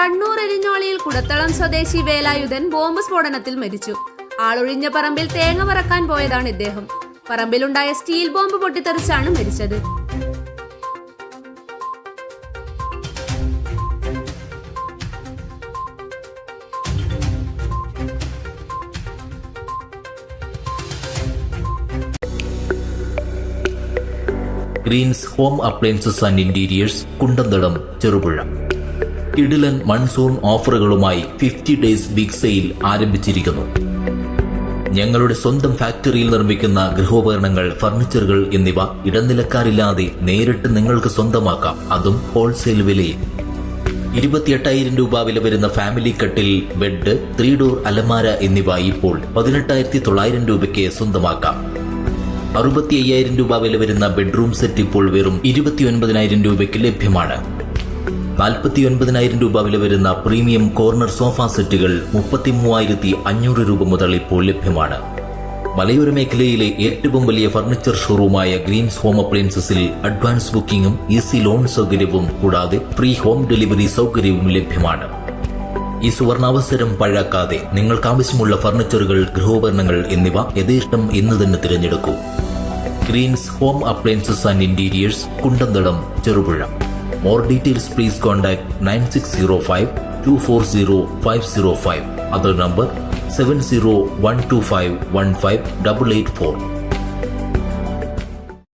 കണ്ണൂർ എരിഞ്ഞോളിയിൽ കുടത്തളം സ്വദേശി വേലായുധൻ ബോംബ് സ്ഫോടനത്തിൽ മരിച്ചു. ആളൊഴിഞ്ഞ പറമ്പിൽ തേങ്ങ പറക്കാൻ പോയതാണ് ഇദ്ദേഹം. പറമ്പിലുണ്ടായ സ്റ്റീൽ ബോംബ് പൊട്ടിത്തെറിച്ചാണ് മരിച്ചത്. Greens home appliances and interiors Kundanthadam Cherupuzha കിടിലൻ മൺസൂൺ ഓഫറുകളുമായി ഫിഫ്റ്റി ഡേയ്സ് ബിഗ് സെയിൽ ആരംഭിച്ചിരിക്കുന്നു. ഞങ്ങളുടെ സ്വന്തം ഫാക്ടറിയിൽ നിർമ്മിക്കുന്ന ഗൃഹോപകരണങ്ങൾ ഫർണിച്ചറുകൾ എന്നിവ ഇടനിലക്കാരില്ലാതെ നേരിട്ട് നിങ്ങൾക്ക് സ്വന്തമാക്കാം. അതും ഹോൾസെയിൽ വിലയിൽ. ഇരുപത്തിയെട്ടായിരം രൂപ വില വരുന്ന ഫാമിലി കട്ടിൽ ബെഡ് ത്രീ ഡോർ അലമാര എന്നിവ ഇപ്പോൾ പതിനെട്ടായിരത്തി തൊള്ളായിരം രൂപയ്ക്ക് സ്വന്തമാക്കാം. അറുപത്തി അയ്യായിരം രൂപ വില വരുന്ന ബെഡ്റൂം സെറ്റ് ഇപ്പോൾ വെറും ഇരുപത്തി ഒൻപതിനായിരം രൂപയ്ക്ക് ലഭ്യമാണ്. നാൽപ്പത്തി ഒൻപതിനായിരം രൂപ വില വരുന്ന പ്രീമിയം കോർണർ സോഫ സെറ്റുകൾ മുപ്പത്തി മൂവായിരത്തി അഞ്ഞൂറ് രൂപ മുതൽ ഇപ്പോൾ ലഭ്യമാണ്. മലയോര മേഖലയിലെ ഏറ്റവും വലിയ ഫർണിച്ചർ ഷോറൂമായ ഗ്രീൻസ് ഹോം അപ്ലയൻസസിൽ അഡ്വാൻസ് ബുക്കിംഗും ഈസി ലോൺ സൗകര്യവും കൂടാതെ ഫ്രീ ഹോം ഡെലിവറി സൗകര്യവും ലഭ്യമാണ്. ഈ സുവർണാവസരം പഴാക്കാതെ നിങ്ങൾക്ക് ആവശ്യമുള്ള ഫർണിച്ചറുകൾ ഗൃഹോപകരണങ്ങൾ എന്നിവ യഥേഷ്ടം ഇന്ന് തന്നെ തിരഞ്ഞെടുക്കൂ. Greens home appliances and interiors Kundanthadam Cherupuzha. More details, please contact 9605 240 505. Other number 70125 15884.